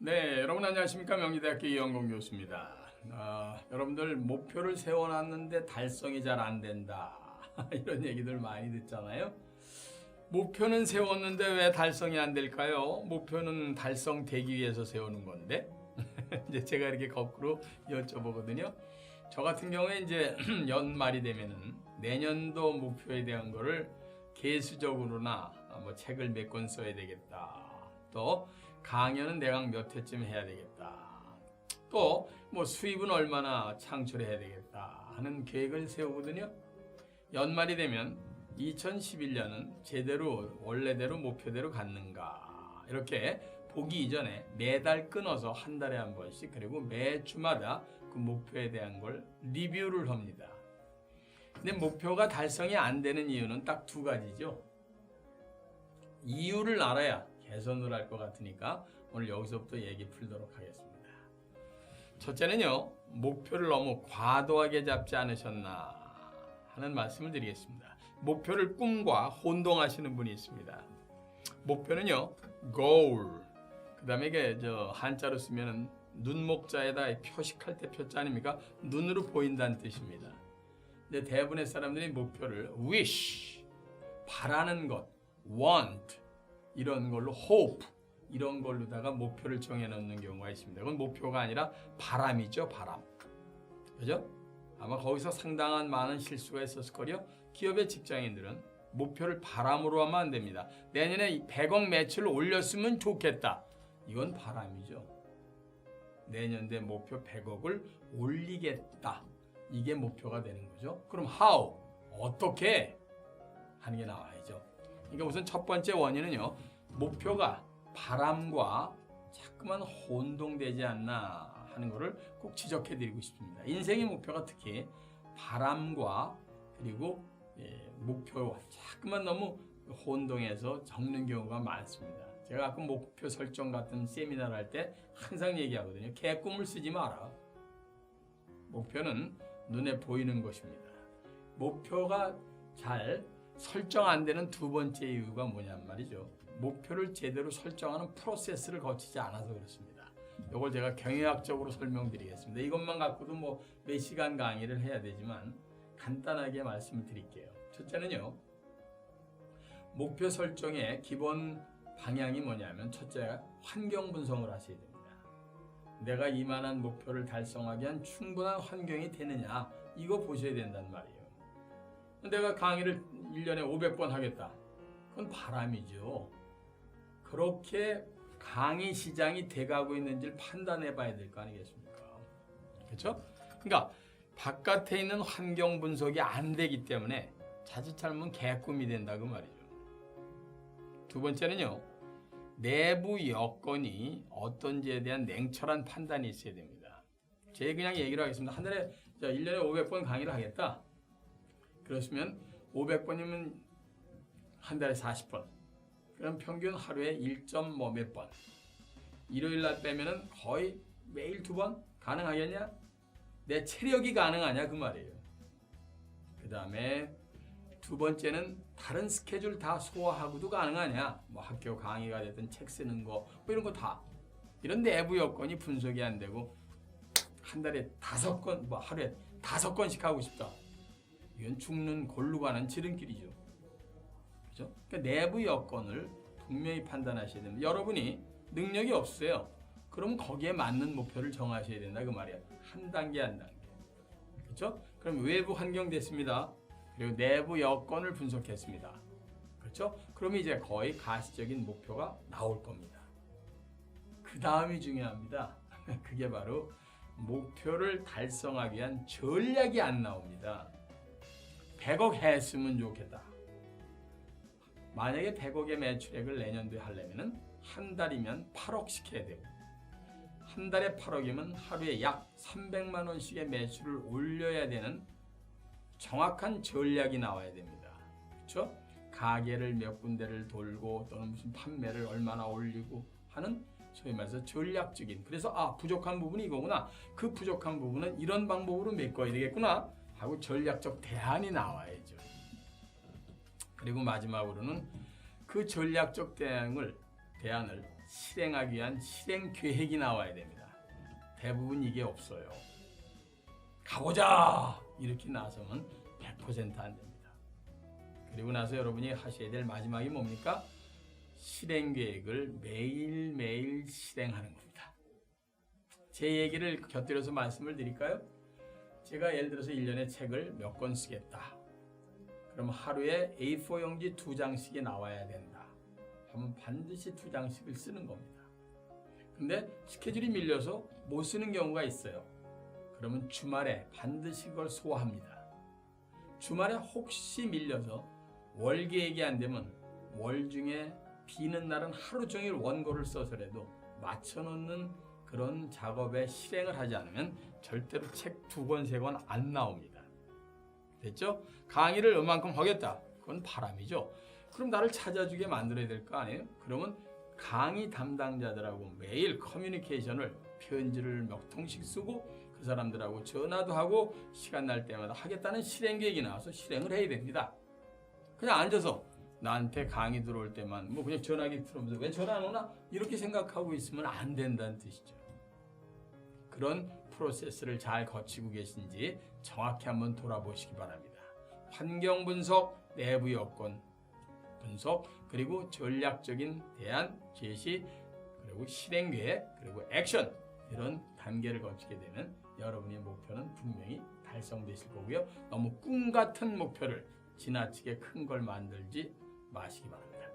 네, 여러분 안녕하십니까 명리대학교 이영공 교수입니다. 아, 여러분들 목표를 세워놨는데 달성이 잘 안 된다 이런 얘기들 많이 듣잖아요. 목표는 세웠는데 왜 달성이 안 될까요? 목표는 달성되기 위해서 세우는 건데 이제 제가 이렇게 거꾸로 여쭤보거든요. 저 같은 경우에 이제 연말이 되면은 내년도 목표에 대한 거를 개수적으로나 뭐 책을 몇 권 써야 되겠다. 또 강연은 대강 몇 회쯤 해야 되겠다. 또 뭐 수입은 얼마나 창출해야 되겠다 하는 계획을 세우거든요. 연말이 되면 2011년은 제대로 원래대로 목표대로 갔는가 이렇게 보기 이전에 매달 끊어서 한 달에 한 번씩 그리고 매 주마다 그 목표에 대한 걸 리뷰를 합니다. 근데 목표가 달성이 안 되는 이유는 딱 두 가지죠. 이유를 알아야 개선을 할 것 같으니까 오늘 여기서부터 얘기 풀도록 하겠습니다. 첫째는요, 목표를 너무 과도하게 잡지 않으셨나 하는 말씀을 드리겠습니다. 목표를 꿈과 혼동하시는 분이 있습니다. 목표는요, goal. 그 다음에 이게 저 한자로 쓰면은 눈목자에다 표식할 때 표자 아닙니까? 눈으로 보인다는 뜻입니다. 근데 대부분의 사람들이 목표를 wish, 바라는 것, want, 이런 걸로 hope 이런 걸로다가 목표를 정해놓는 경우가 있습니다. 그건 목표가 아니라 바람이죠, 바람. 그죠? 아마 거기서 상당한 많은 실수가 있었을 거요. 기업의 직장인들은 목표를 바람으로 하면 안 됩니다. 내년에 100억 매출을 올렸으면 좋겠다. 이건 바람이죠. 내년 내 목표 100억을 올리겠다. 이게 목표가 되는 거죠. 그럼 how? 어떻게? 하는 게 나와야죠. 그러니까 우선 첫 번째 원인은요. 목표가 바람과 자꾸만 혼동되지 않나 하는 것을 꼭 지적해 드리고 싶습니다. 인생의 목표가 특히 바람과 그리고 예, 목표와 자꾸만 너무 혼동해서 적는 경우가 많습니다. 제가 가끔 목표 설정 같은 세미나를 할 때 항상 얘기하거든요. 개꿈을 쓰지 마라. 목표는 눈에 보이는 것입니다. 목표가 잘 설정 안 되는 두 번째 이유가 뭐냔 말이죠. 목표를 제대로 설정하는 프로세스를 거치지 않아서 그렇습니다. 이걸 제가 경영학적으로 설명드리겠습니다. 이것만 갖고도 뭐 몇 시간 강의를 해야 되지만 간단하게 말씀을 드릴게요. 첫째는요. 목표 설정의 기본 방향이 뭐냐면 첫째 환경 분석을 하셔야 됩니다. 내가 이만한 목표를 달성하기 위한 충분한 환경이 되느냐 이거 보셔야 된단 말이에요. 내가 강의를 1년에 500번 하겠다. 그건 바람이죠. 그렇게 강의 시장이 돼가고 있는지를 판단해 봐야 될 거 아니겠습니까? 그렇죠? 그러니까 바깥에 있는 환경 분석이 안 되기 때문에 자칫 잘못 개꿈이 된다 그 말이죠. 두 번째는요. 내부 여건이 어떤지에 대한 냉철한 판단이 있어야 됩니다. 제 그냥 얘기를 하겠습니다. 한 달에 자, 1년에 500번 강의를 하겠다. 그렇으면 500번이면 한 달에 40번. 그럼 평균 하루에 1점 뭐몇 번. 일요일 날 빼면은 거의 매일 두 번 가능하겠냐? 내 체력이 가능하냐 그 말이에요. 그 다음에 두 번째는 다른 스케줄 다 소화하고도 가능하냐? 뭐 학교 강의가 되든 책 쓰는 거 뭐 이런 거 다. 이런 내부 여건이 분석이 안 되고 한 달에 다섯 건, 뭐 하루에 다섯 건씩 하고 싶다. 이건 죽는 골로 가는 지름길이죠. 그죠? 그러니까 내부 여건을 분명히 판단하셔야 됩니다. 여러분이 능력이 없어요. 그럼 거기에 맞는 목표를 정하셔야 된다 그 말이야. 한 단계 한 단계. 그렇죠? 그럼 외부 환경 됐습니다. 그리고 내부 여건을 분석했습니다. 그렇죠? 그럼 이제 거의 가시적인 목표가 나올 겁니다. 그 다음이 중요합니다. 그게 바로 목표를 달성하기 위한 전략이 안 나옵니다. 100억 했으면 좋겠다. 만약에 100억의 매출액을 내년도에 하려면 한 달이면 8억씩 해야 되고 한 달에 8억이면 하루에 약 300만 원씩의 매출을 올려야 되는 정확한 전략이 나와야 됩니다. 그렇죠? 가게를 몇 군데를 돌고 또는 무슨 판매를 얼마나 올리고 하는 소위 말해서 전략적인 그래서 아 부족한 부분이 이거구나 그 부족한 부분은 이런 방법으로 메꿔야 되겠구나 하고 전략적 대안이 나와야죠. 그리고 마지막으로는 그 전략적 대안을 대안을 실행하기 위한 실행 계획이 나와야 됩니다. 대부분 이게 없어요. 가보자 이렇게 나서면 100%안 됩니다. 그리고 나서 여러분이 하셔야 될 마지막이 뭡니까? 실행 계획을 매일매일 실행하는 겁니다. 제 얘기를 곁들여서 말씀을 드릴까요? 제가 예를 들어서 1년에 책을 몇 권 쓰겠다. 그럼 하루에 A4 용지 두 장씩이 나와야 된다. 하면 반드시 두 장씩을 쓰는 겁니다. 근데 스케줄이 밀려서 못 쓰는 경우가 있어요. 그러면 주말에 반드시 그걸 소화합니다. 주말에 혹시 밀려서 월 계획이 안 되면 월 중에 비는 날은 하루 종일 원고를 써서라도 맞춰놓는 그런 작업에 실행을 하지 않으면 절대로 책 두 권, 세 권 안 나옵니다. 됐죠? 강의를 얼만큼 하겠다. 그건 바람이죠. 그럼 나를 찾아주게 만들어야 될 거 아니에요? 그러면 강의 담당자들하고 매일 커뮤니케이션을 편지를 몇 통씩 쓰고 그 사람들하고 전화도 하고 시간 날 때마다 하겠다는 실행 계획이 나와서 실행을 해야 됩니다. 그냥 앉아서 나한테 강의 들어올 때만 뭐 그냥 전화기 들어오면서 왜 전화 안 오나 이렇게 생각하고 있으면 안 된다는 뜻이죠. 그런 프로세스를 잘 거치고 계신지 정확히 한번 돌아보시기 바랍니다. 환경 분석, 내부 여건 분석, 그리고 전략적인 대안 제시, 그리고 실행 계획, 그리고 액션 이런 단계를 거치게 되면 여러분의 목표는 분명히 달성되실 거고요. 너무 꿈 같은 목표를 지나치게 큰 걸 만들지 마시기 바랍니다.